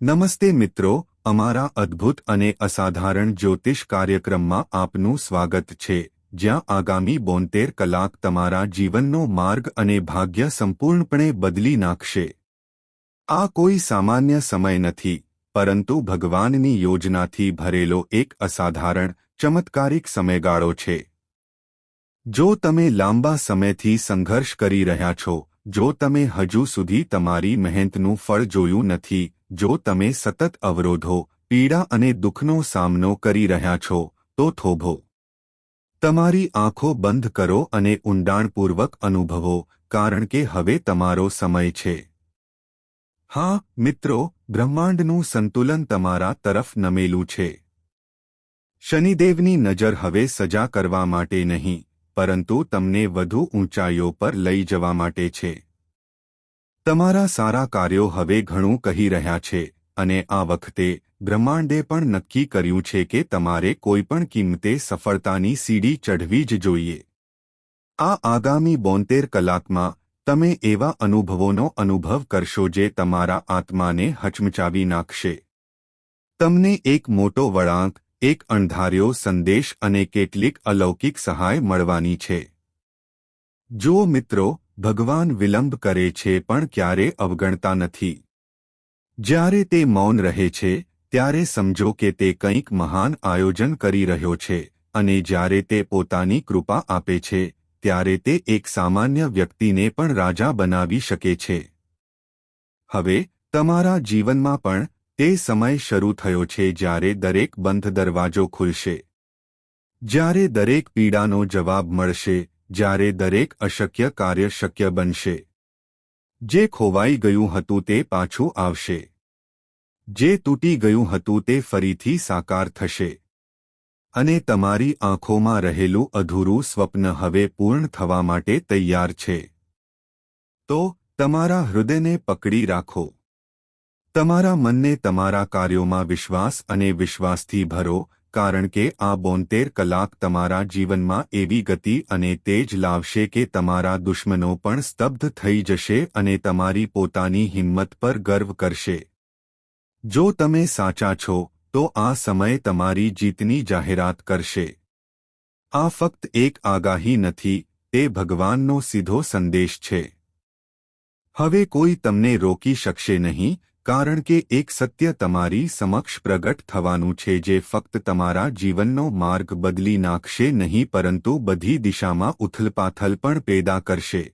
નમસ્તે મિત્રો, અમારા અદ્ભુત અને અસાધારણ જ્યોતિષ કાર્યક્રમમાં આપનું સ્વાગત છે. જ્યાં આગામી બોતેર કલાક તમારા જીવનનો માર્ગ અને ભાગ્ય સંપૂર્ણપણે બદલી નાખશે. આ કોઈ સામાન્ય સમય નથી, પરંતુ ભગવાનની યોજનાથી ભરેલો એક અસાધારણ, ચમત્કારિક સમયગાળો છે. જો તમે લાંબા સમયથી સંઘર્ષ કરી રહ્યા છો, જો તમે હજુ સુધી તમારી મહેનતનું ફળ જોયું નથી જો તમે સતત અવરોધો, પીડા અને દુઃખનો સામનો કરી રહ્યા છો, તો થોભો. તમારી આંખો બંધ કરો અને ઊંડાણપૂર્વક અનુભવો, કારણ કે હવે તમારો સમય છે. હા, મિત્રો, બ્રહ્માંડનું સંતુલન તમારા તરફ નમેલું છે. શનિદેવની નજર હવે સજા કરવા માટે નહીં, પરંતુ તમને વધુ ઊંચાઈઓ પર લઈ જવા માટે છે. તમારા સારા કાર્યો હવે ઘણું કહી રહ્યા છે, અને આ વખતે બ્રહ્માંડે પણ નક્કી કર્યું છે કે તમારે કોઈપણ કિંમતે સફળતાની સીડી ચઢવી જ જોઈએ. આ આગામી બોતેર કલાકમાં તમે એવા અનુભવોનો અનુભવ કરશો જે તમારા આત્માને હચમચાવી નાખશે. તમને એક મોટો વળાંક, એક અણધાર્યો સંદેશ અને કેટલીક અલૌકિક સહાય મળવાની છે. જો મિત્રો ભગવાન વિલંબ કરે છે પણ ક્યારે અવગણતા નથી. જ્યારે તે મૌન રહે છે, ત્યારે સમજો કે તે કંઈક મહાન આયોજન કરી રહ્યો છે અને જ્યારે તે પોતાની કૃપા આપે છે, ત્યારે તે એક સામાન્ય વ્યક્તિને પણ રાજા બનાવી શકે છે. હવે, તમારા જીવનમાં પણ તે સમય શરૂ થયો છે જ્યારે દરેક બંધ દરવાજો ખુલશે. જ્યારે દરેક પીડાનો જવાબ મળશે જ્યારે દરેક અશક્ય કાર્ય શક્ય બનશે. જે ખોવાઈ ગયું હતું તે પાછું આવશે. જે તૂટી ગયું હતું તે ફરીથી સાકાર થશે. અને તમારી આંખોમાં રહેલું અધૂરું સ્વપ્ન હવે પૂર્ણ થવા માટે તૈયાર છે. તો, તમારા હૃદયને પકડી રાખો. તમારા મનને તમારા કાર્યોમાં વિશ્વાસ અને વિશ્વાસથી ભરો કારણ કે આ બોતેર કલાક તમારા જીવનમાં એવી ગતિ અને તેજ લાવશે કે તમારા દુશ્મનો પણ સ્તબ્ધ થઈ જશે અને તમારી પોતાની હિંમત પર ગર્વ કરશે. જો તમે સાચા છો, તો આ સમય તમારી જીતની જાહેરાત કરશે. આ ફક્ત એક આગાહી નથી, તે ભગવાનનો સીધો સંદેશ છે. હવે કોઈ તમને રોકી શકશે નહીં કારણ કે એક સત્ય તમારી સમક્ષ પ્રગટ થવાનું છે જે ફક્ત તમારા જીવનનો માર્ગ બદલી નાખશે નહીં, પરંતુ બધી દિશામાં ઉથલપાથલ પણ પેદા કરશે.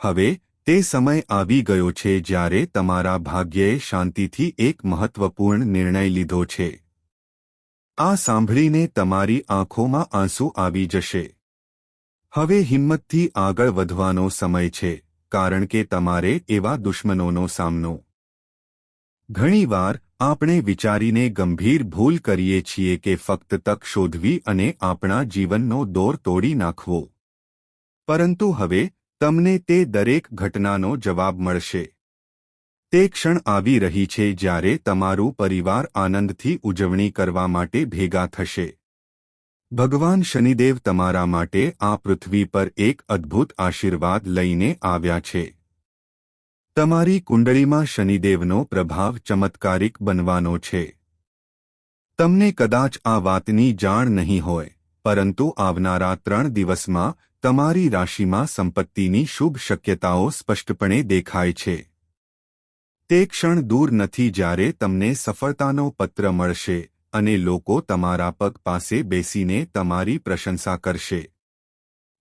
હવે, તે સમય આવી ગયો છે જ્યારે તમારા ભાગ્યએ શાંતિથી એક મહત્વપૂર્ણ નિર્ણય લીધો છે. આ સાંભળીને તમારી આંખોમાં આંસુ આવી જશે. હવે હિંમતથી આગળ વધવાનો સમય છે, કારણ કે તમારે એવા દુશ્મનોનો સામનો ઘણીવાર આપણે વિચારીને ગંભીર ભૂલ કરીએ છીએ કે ફક્ત તક શોધવી અને આપણા જીવનનો દોર તોડી નાખવો. પરંતુ હવે તમને તે દરેક ઘટનાનો જવાબ મળશે. તે ક્ષણ આવી રહી છે જ્યારે તમારું પરિવાર આનંદથી ઉજવણી કરવા માટે ભેગા થશે. ભગવાન શનિદેવ તમારા માટે આ પૃથ્વી પર એક અદ્ભુત આશીર્વાદ લઈને આવ્યા છે. તમારી કુંડળીમાં શનિદેવનો પ્રભાવ ચમત્કારિક બનવાનો છે. તમને કદાચ આ વાતની જાણ નહીં હોય, પરંતુ આવનારા ત્રણ દિવસમાં તમારી રાશિમાં સંપત્તિની શુભ શક્યતાઓ સ્પષ્ટપણે દેખાય છે. તે ક્ષણ દૂર નથી જ્યારે તમને સફળતાનો પત્ર મળશે અને લોકો તમારા પગ પાસે બેસીને તમારી પ્રશંસા કરશે.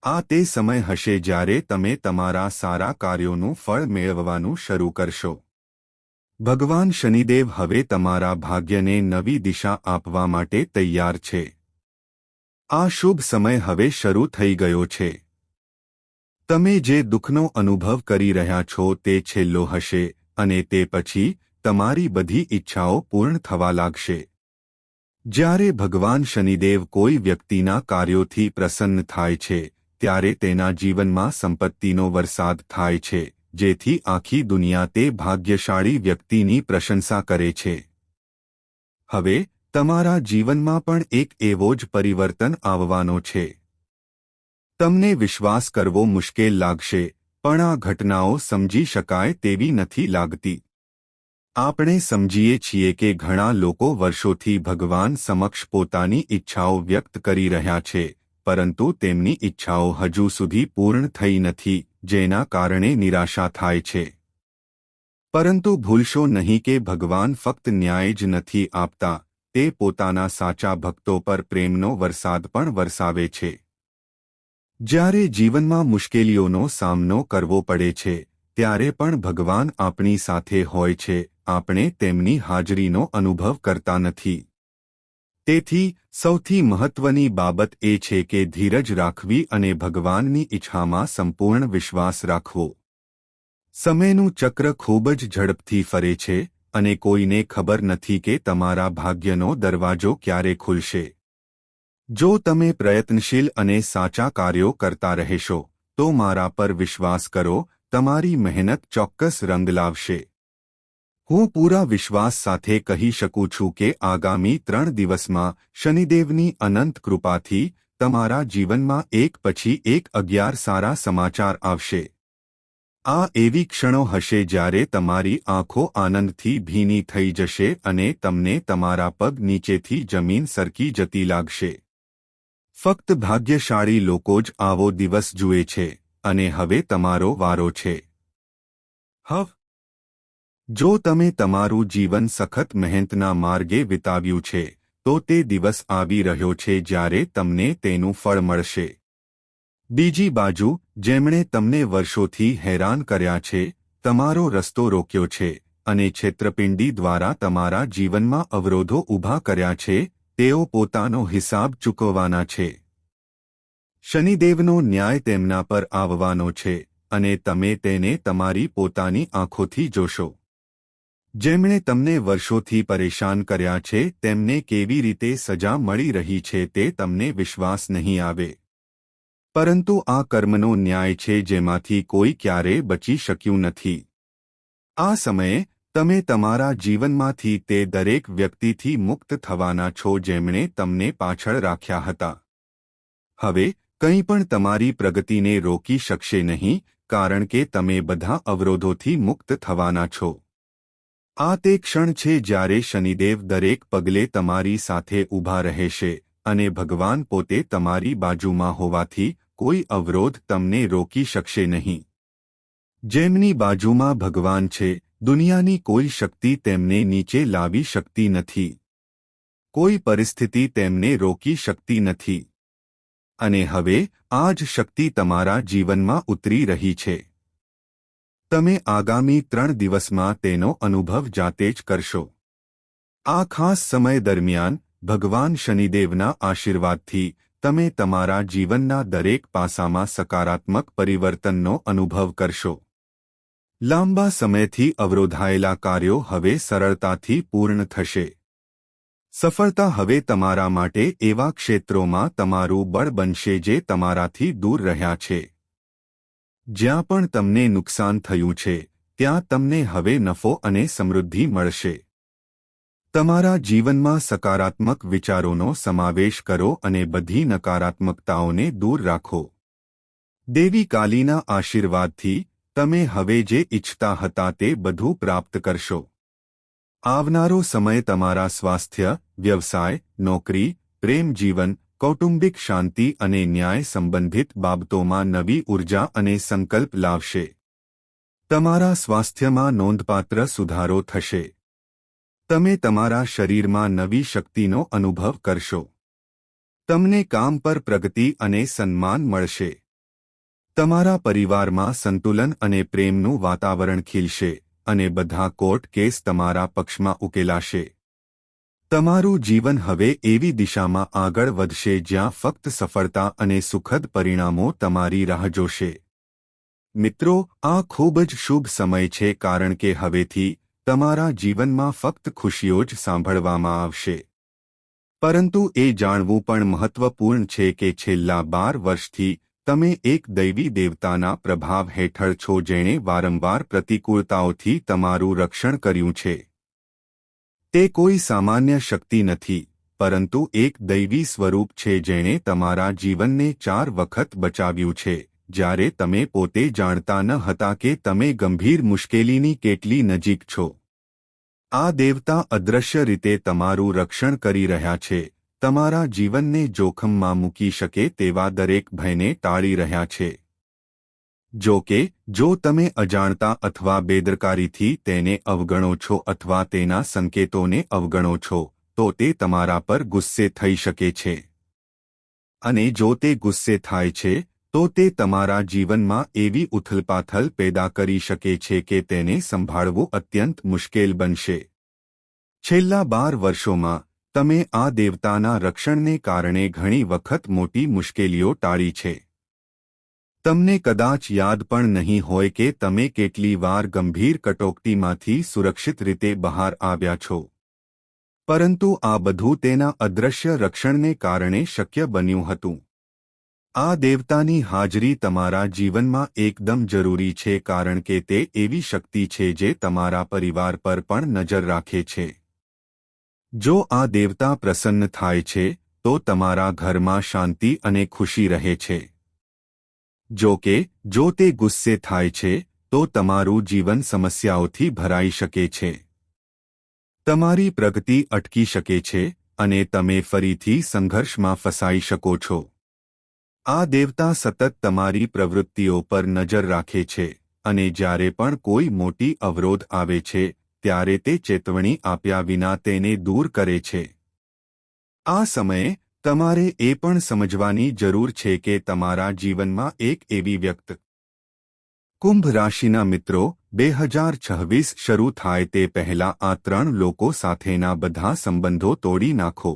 આ તે સમય હશે જ્યારે તમે તમારા સારા કાર્યોનું ફળ મેળવવાનું શરૂ કરશો. ભગવાન શનિદેવ હવે તમારા ભાગ્યને નવી દિશા આપવા માટે તૈયાર છે. આ શુભ સમય હવે શરૂ થઈ ગયો છે. તમે જે દુઃખનો અનુભવ કરી રહ્યા છો તે છેલ્લો હશે અને તે પછી તમારી બધી ઈચ્છાઓ પૂર્ણ થવા લાગશે. જ્યારે ભગવાન શનિદેવ કોઈ વ્યક્તિના કાર્યોથી પ્રસન્ન થાય છે ત્યારે તેના જીવનમાં સંપત્તિનો વરસાદ થાય છે, જેથી આખી દુનિયા તે ભાગ્યશાળી વ્યક્તિની પ્રશંસા કરે છે. હવે, તમારા જીવનમાં પણ એક એવો જ પરિવર્તન આવવાનો છે. તમને વિશ્વાસ કરવો મુશ્કેલ લાગશે, પણ આ ઘટનાઓ સમજી શકાય તેવી નથી લાગતી. આપણે સમજીએ છીએ કે ઘણા લોકો વર્ષોથી ભગવાન સમક્ષ પોતાની ઈચ્છાઓ વ્યક્ત કરી રહ્યા છે પરંતુ તેમની ઈચ્છાઓ હજુ સુધી પૂર્ણ થઈ નથી, જેના કારણે નિરાશા થાય છે. પરંતુ ભૂલશો નહીં કે ભગવાન ફક્ત ન્યાય જ નથી આપતા, તે પોતાના સાચા ભક્તો પર પ્રેમનો વરસાદ પણ વરસાવે છે. જ્યારે જીવનમાં મુશ્કેલીઓનો સામનો કરવો પડે છે, ત્યારે પણ ભગવાન આપણી સાથે હોય છે, આપણે તેમની હાજરીનો અનુભવ કરતા નથી. તેથી, સૌથી મહત્વની બાબત એ છે કે ધીરજ રાખવી અને ભગવાનની ઈચ્છામાં સંપૂર્ણ વિશ્વાસ રાખવો. સમયનું ચક્ર ખૂબ જ ઝડપથી ફરે છે, અને કોઈને ખબર નથી કે તમારા ભાગ્યનો દરવાજો ક્યારે ખુલશે. જો તમે પ્રયત્નશીલ અને સાચા કાર્યો કરતા રહેશો, તો મારા પર વિશ્વાસ કરો, તમારી મહેનત ચોક્કસ રંગ લાવશે. હું પૂરા વિશ્વાસ સાથે કહી શકું છું કે આગામી ત્રણ દિવસમાં શનિદેવની અનંત કૃપાથી તમારા જીવનમાં એક પછી એક અગિયાર સારા સમાચાર આવશે. આ એવી ક્ષણો હશે જ્યારે તમારી આંખો આનંદથી ભીની થઈ જશે અને તમને તમારા પગ નીચેથી જમીન સરકી જતી લાગશે. ફક્ત ભાગ્યશાળી લોકો જ આવો દિવસ જુએ છે અને હવે તમારો વારો છે. હવ જો તમે તમારું જીવન સખત મહેનતના માર્ગે વિતાવ્યું છે, તો તે દિવસ આવી રહ્યો છે જ્યારે તમને તેનું ફળ મળશે. બીજી બાજુ, જેમણે તમને વર્ષોથી હેરાન કર્યા છે, તમારો રસ્તો રોક્યો છે, અને છેત્રપિંડી દ્વારા તમારા જીવનમાં અવરોધો ઊભા કર્યા છે, તેઓ પોતાનો હિસાબ ચૂકવવાના છે. શનિદેવનો ન્યાય તેમના પર આવવાનો છે, અને તમે તેને તમારી પોતાની આંખોથી જોશો. જેમણે તમને વર્ષોથી પરેશાન કર્યા છે, તેમને કેવી રીતે સજા મળી રહી છે તે તમને વિશ્વાસ નહીં આવે. પરંતુ આ કર્મનો ન્યાય છે જેમાંથી કોઈ ક્યારે બચી શક્યું નથી. આ સમયે, તમે તમારા જીવનમાંથી તે દરેક વ્યક્તિથી મુક્ત થવાના છો જેમણે તમને પાછળ રાખ્યા હતા. હવે કંઈ પણ તમારી પ્રગતિને રોકી શકશે નહીં, કારણ કે તમે બધા અવરોધોથી મુક્ત થવાના છો. આ તે ક્ષણ છે જ્યારે શનિદેવ દરેક પગલે તમારી સાથે ઊભા રહેશે અને ભગવાન પોતે તમારી બાજુમાં હોવાથી કોઈ અવરોધ તમને રોકી શકશે નહીં. જેમની બાજુમાં ભગવાન છે, દુનિયાની કોઈ શક્તિ તેમને નીચે લાવી શકતી નથી. કોઈ પરિસ્થિતિ તેમને રોકી શકતી નથી. અને હવે આ જ શક્તિ તમારા જીવનમાં ઉતરી રહી છે. તમે આગામી ત્રણ દિવસમાં તેનો અનુભવ જાતે જ કરશો. આ ખાસ સમય દરમિયાન ભગવાન શનિદેવના આશીર્વાદથી તમે તમારા જીવનના દરેક પાસામાં સકારાત્મક પરિવર્તનનો અનુભવ કરશો. લાંબા સમયથી અવરોધાયેલા કાર્યો હવે સરળતાથી પૂર્ણ થશે. સફળતા હવે તમારા માટે એવા ક્ષેત્રોમાં તમારું બળ બનશે જે તમારાથી દૂર રહ્યા છે. જ્યાં પણ તમને નુકસાન થયું છે, ત્યાં તમને હવે નફો અને સમૃદ્ધિ મળશે. તમારા જીવનમાં સકારાત્મક વિચારોનો સમાવેશ કરો અને બધી નકારાત્મકતાઓને દૂર રાખો. દેવી કાલીના આશીર્વાદથી, તમે હવે જે ઇચ્છતા હતા તે બધું પ્રાપ્ત કરશો. આવનારો સમય તમારા સ્વાસ્થ્ય, વ્યવસાય, નોકરી, પ્રેમ જીવન કૌટુંબિક શાંતિ અને ન્યાય સંબંધિત બાબતોમાં નવી ઊર્જા અને સંકલ્પ લાવશે. તમારા સ્વાસ્થ્યમાં નોંધપાત્ર સુધારો થશે. તમે તમારા શરીરમાં નવી શક્તિનો અનુભવ કરશો. તમને કામ પર પ્રગતિ અને સન્માન મળશે. તમારા પરિવારમાં સંતુલન અને પ્રેમનું વાતાવરણ ખીલશે અને બધા કોર્ટ કેસ તમારા પક્ષમાં ઉકેલાશે. તમારું જીવન હવે એવી દિશામાં આગળ વધશે જ્યાં ફક્ત સફળતા અને સુખદ પરિણામો તમારી રાહ જોશે. મિત્રો, આ ખૂબ જ શુભ સમય છે કારણ કે હવેથી તમારા જીવનમાં ફક્ત ખુશીઓ જ સાંભળવામાં આવશે. પરંતુ એ જાણવું પણ મહત્વપૂર્ણ છે કે છેલ્લા બાર વર્ષથી તમે એક દૈવી દેવતાના પ્રભાવ હેઠળ છો જેણે વારંવાર પ્રતિકૂળતાઓથી તમારું રક્ષણ કર્યું છે. તે કોઈ સામાન્ય શક્તિ નથી, પરંતુ એક દૈવી સ્વરૂપ છે જેણે તમારા જીવનને ચાર વખત બચાવ્યું છે, જ્યારે તમે પોતે જાણતા ન હતા કે તમે ગંભીર મુશ્કેલીની કેટલી નજીક છો. આ દેવતા અદૃશ્ય રીતે તમારું રક્ષણ કરી રહ્યા છે, તમારા જીવનને જોખમમાં મૂકી શકે તેવા દરેક ભયને ટાળી રહ્યા છે. જો કે, જો તમે અજાણતા અથવા બેદરકારીથી તેને અવગણો છો અથવા તેના સંકેતોને અવગણો છો, તો તે તમારા પર ગુસ્સે થઈ શકે છે. અને જો તે ગુસ્સે થાય છે, તો તે તમારા જીવનમાં એવી ઉથલપાથલ પેદા કરી શકે છે કે તેને સંભાળવું અત્યંત મુશ્કેલ બનશે. છેલ્લા બાર વર્ષોમાં, તમે આ દેવતાના રક્ષણને કારણે ઘણી વખત મોટી મુશ્કેલીઓ ટાળી છે. તમને કદાચ યાદ પણ નહીં હોય કે તમે કેટલી વાર ગંભીર કટોકટીમાંથી સુરક્ષિત રીતે બહાર આવ્યા છો. પરંતુ આ બધું તેના અદૃશ્ય રક્ષણને કારણે શક્ય બન્યું હતું. આ દેવતાની હાજરી તમારા જીવનમાં એકદમ જરૂરી છે કારણ કે તે એવી શક્તિ છે જે તમારા પરિવાર પર પણ નજર રાખે છે. જો આ દેવતા પ્રસન્ન થાય છે, તો તમારા ઘરમાં શાંતિ અને ખુશી રહે છે. જો કે જો તે ગુસ્સે થાય છે, તો તમારું જીવન સમસ્યાઓથી ભરાઈ શકે છે. તમારી પ્રગતિ અટકી શકે છે, અને તમે ફરીથી સંઘર્ષમાં ફસાઈ શકો છો. આ દેવતા સતત તમારી પ્રવૃત્તિઓ પર નજર રાખે છે, અને જ્યારે પણ કોઈ મોટી અવરોધ આવે છે, ત્યારે તે ચેતવણી આપ્યા વિના તેને દૂર કરે છે. આ સમયે તમારે એ પણ સમજવાની જરૂર છે કે તમારા જીવનમાં એક એવી વ્યક્ત કુંભ રાશિના મિત્રો, બે હજાર છવ્વીસ શરૂ થાય તે પહેલા આ ત્રણ લોકો સાથેના બધા સંબંધો તોડી નાખો.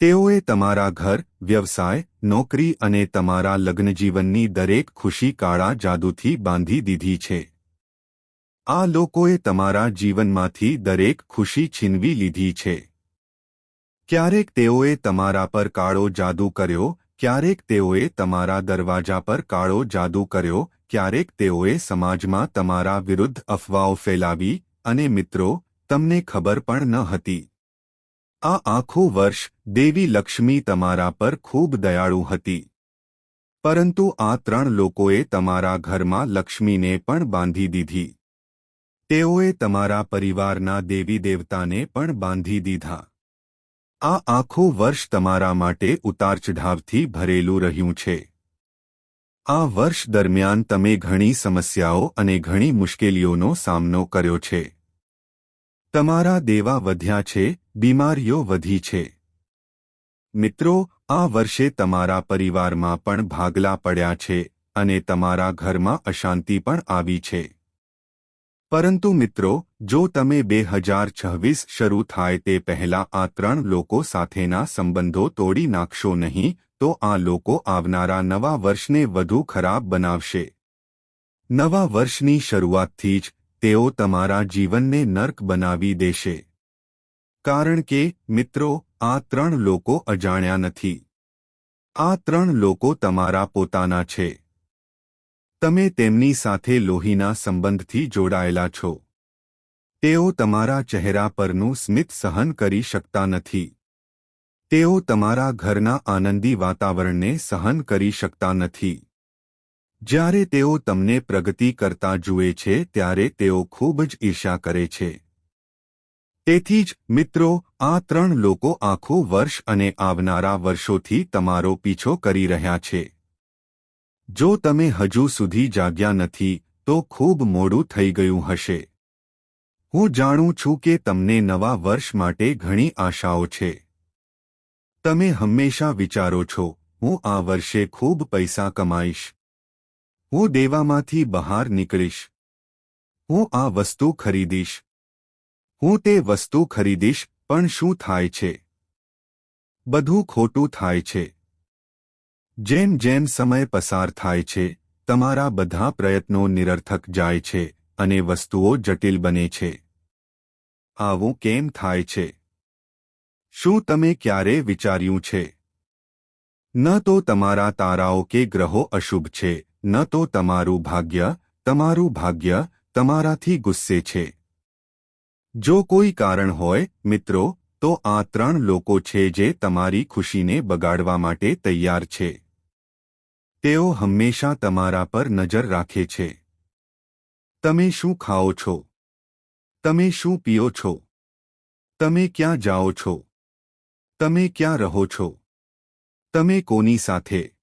તેઓએ તમારા ઘર, વ્યવસાય, નોકરી અને તમારા લગ્નજીવનની દરેક ખુશી કાળા જાદુથી બાંધી દીધી છે. આ લોકોએ તમારા જીવનમાંથી દરેક ખુશી છીનવી લીધી છે. ક્યારેક તેઓએ તમારા પર કાળો જાદુ કર્યો, ક્યારેક તેઓએ તમારા દરવાજા પર કાળો જાદુ કર્યો, ક્યારેક તેઓએ સમાજમાં તમારા વિરુદ્ધ અફવાઓ ફેલાવી, અને મિત્રો, તમને ખબર પણ ન હતી. આ આખું વર્ષ દેવી લક્ષ્મી તમારા પર ખૂબ દયાળુ હતી. પરંતુ આ ત્રણ લોકોએ તમારા ઘરમાં લક્ષ્મીને પણ બાંધી દીધી. તેઓએ તમારા પરિવારના દેવી દેવતાને પણ બાંધી દીધા. આ આખો વર્ષ તમારા માટે ઉતાર ચઢાવથી ભરેલું રહ્યું છે. આ વર્ષ દરમિયાન તમે ઘણી સમસ્યાઓ અને ઘણી મુશ્કેલીઓનો સામનો કર્યો છે. તમારા દેવા વધ્યા છે, બીમારીઓ વધી છે. મિત્રો, આ વર્ષે તમારા પરિવારમાં પણ ભાગલા પડ્યા છે અને તમારા ઘરમાં અશાંતિ પણ આવી છે. પરંતુ મિત્રો, જો તમે બે હજાર છવ્વીસ શરૂ થાય તે પહેલા આ ત્રણ લોકો સાથેના સંબંધો તોડી નાખશો નહીં, તો આ લોકો આવનારા નવા વર્ષને વધુ ખરાબ બનાવશે. નવા વર્ષની શરૂઆતથી જ તેઓ તમારા જીવનને નર્ક બનાવી દેશે. કારણ કે, મિત્રો, આ ત્રણ લોકો અજાણ્યા નથી. આ ત્રણ લોકો તમારા પોતાના છે. તમે તેમની સાથે લોહીના સંબંધથી જોડાયેલા છો. તેઓ તમારા ચહેરા પરનું સ્મિત સહન કરી શકતા નથી. તેઓ તમારા ઘરના આનંદી વાતાવરણને સહન કરી શકતા નથી. જ્યારે તેઓ તમને પ્રગતિ કરતા જુએ છે, ત્યારે તેઓ ખૂબ જ ઈર્ષા કરે છે. તેથી જ, મિત્રો, આ ત્રણ લોકો આખું વર્ષ અને આવનારા વર્ષોથી તમારો પીછો કરી રહ્યા છે. જો તમે હજુ સુધી જાગ્યા નથી, તો ખૂબ મોડું થઈ ગયું હશે. હું જાણું છું કે તમને નવા વર્ષ માટે ઘણી આશાઓ છે. તમે હંમેશા વિચારો છો, હું આ વર્ષે ખૂબ પૈસા કમાઈશ. હું દેવામાંથી બહાર નીકળીશ. હું આ વસ્તુ ખરીદીશ. હું તે વસ્તુ ખરીદીશ, પણ શું થાય છે? બધું ખોટું થાય છે. જેમ જેમ સમય પસાર થાય છે, તમારા બધા પ્રયત્નો નિરર્થક જાય છે અને વસ્તુઓ જટિલ બને છે. આવું કેમ થાય છે? શું તમે ક્યારે વિચાર્યું છે? ન તો તમારા તારાઓ કે ગ્રહો અશુભ છે, ન તો તમારું ભાગ્ય તમારું ભાગ્ય તમારાથી ગુસ્સે છે. જો કોઈ કારણ હોય, મિત્રો, તો આ ત્રણ લોકો છે જે તમારી ખુશીને બગાડવા માટે તૈયાર છે. તેઓ હંમેશા તમારા પર નજર રાખે છે. તમે શું ખાઓ છો? તમે શું પીઓ છો? તમે ક્યાં જાઓ છો? તમે ક્યાં રહો છો? તમે કોની સાથે?